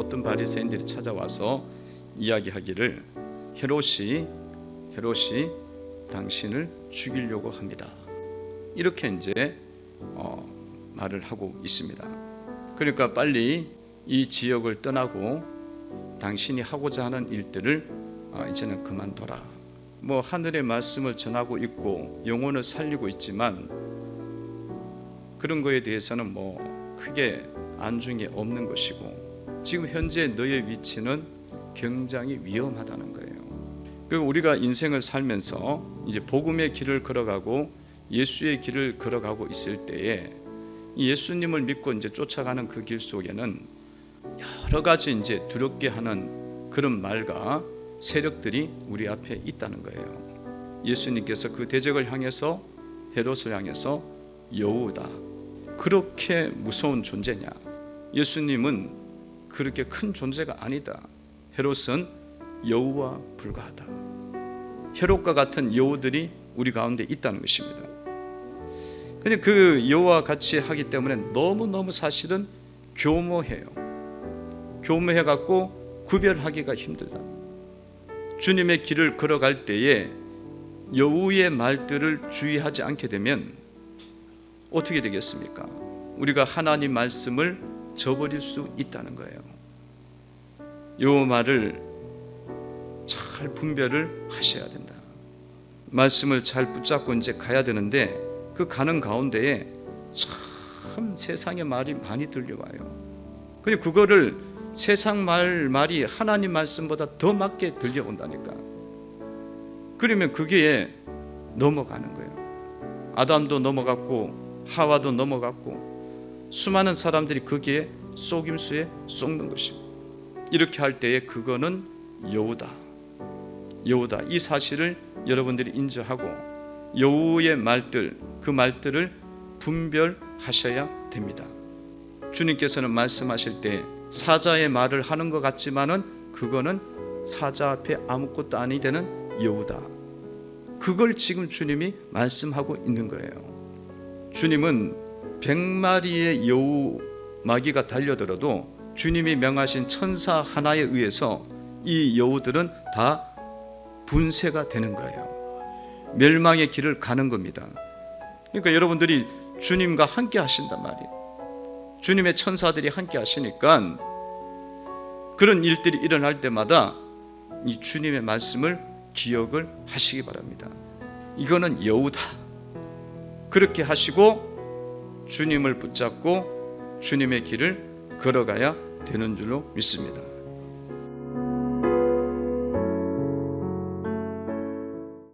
어떤 바리새인들이 찾아와서 이야기하기를 헤롯이 헤롯이 당신을 죽이려고 합니다. 이렇게 이제 어, 말을 하고 있습니다. 그러니까 빨리 이 지역을 떠나고 당신이 하고자 하는 일들을 어, 이제는 그만둬라. 뭐 하늘의 말씀을 전하고 있고 영혼을 살리고 있지만 그런 거에 대해서는 뭐 크게 안중에 없는 것이고 지금 현재 너의 위치는 굉장히 위험하다는 거예요. 그리고 우리가 인생을 살면서 이제 복음의 길을 걸어가고 예수의 길을 걸어가고 있을 때에 이 예수님을 믿고 이제 쫓아가는 그 길 속에는 여러 가지 이제 두렵게 하는 그런 말과 세력들이 우리 앞에 있다는 거예요. 예수님께서 그 대적을 향해서 헤롯을 향해서 여우다. 그렇게 무서운 존재냐? 예수님은 그렇게 큰 존재가 아니다. 헤롯은 여우와 불과하다. 헤롯과 같은 여우들이 우리 가운데 있다는 것입니다. 근데 그 여우와 같이 하기 때문에 너무너무 사실은 교모해요. 교모해 갖고 구별하기가 힘들다. 주님의 길을 걸어갈 때에 여우의 말들을 주의하지 않게 되면 어떻게 되겠습니까? 우리가 하나님 말씀을 저버릴 수 있다는 거예요. 요 말을 잘 분별을 하셔야 된다. 말씀을 잘 붙잡고 이제 가야 되는데 그 가는 가운데에 참 세상의 말이 많이 들려와요. 근데 그거를 세상 말 말이 하나님 말씀보다 더 맞게 들려온다니까. 그러면 그게 넘어가는 거예요. 아담도 넘어갔고 하와도 넘어갔고 수많은 사람들이 거기에 속임수에 쏙는 것입니다. 이렇게 할 때에 그거는 여우다. 여우다. 이 사실을 여러분들이 인정하고 여우의 말들 그 말들을 분별하셔야 됩니다. 주님께서는 말씀하실 때 사자의 말을 하는 것 같지만은 그거는 사자 앞에 아무것도 아니 되는 여우다. 그걸 지금 주님이 말씀하고 있는 거예요. 주님은 백마리의 여우 마귀가 달려들어도 주님이 명하신 천사 하나에 의해서 이 여우들은 다 분쇄가 되는 거예요. 멸망의 길을 가는 겁니다. 그러니까 여러분들이 주님과 함께 하신단 말이에요. 주님의 천사들이 함께 하시니까 그런 일들이 일어날 때마다 이 주님의 말씀을 기억을 하시기 바랍니다. 이거는 여우다. 그렇게 하시고 주님을 붙잡고 주님의 길을 걸어가야 되는 줄로 믿습니다.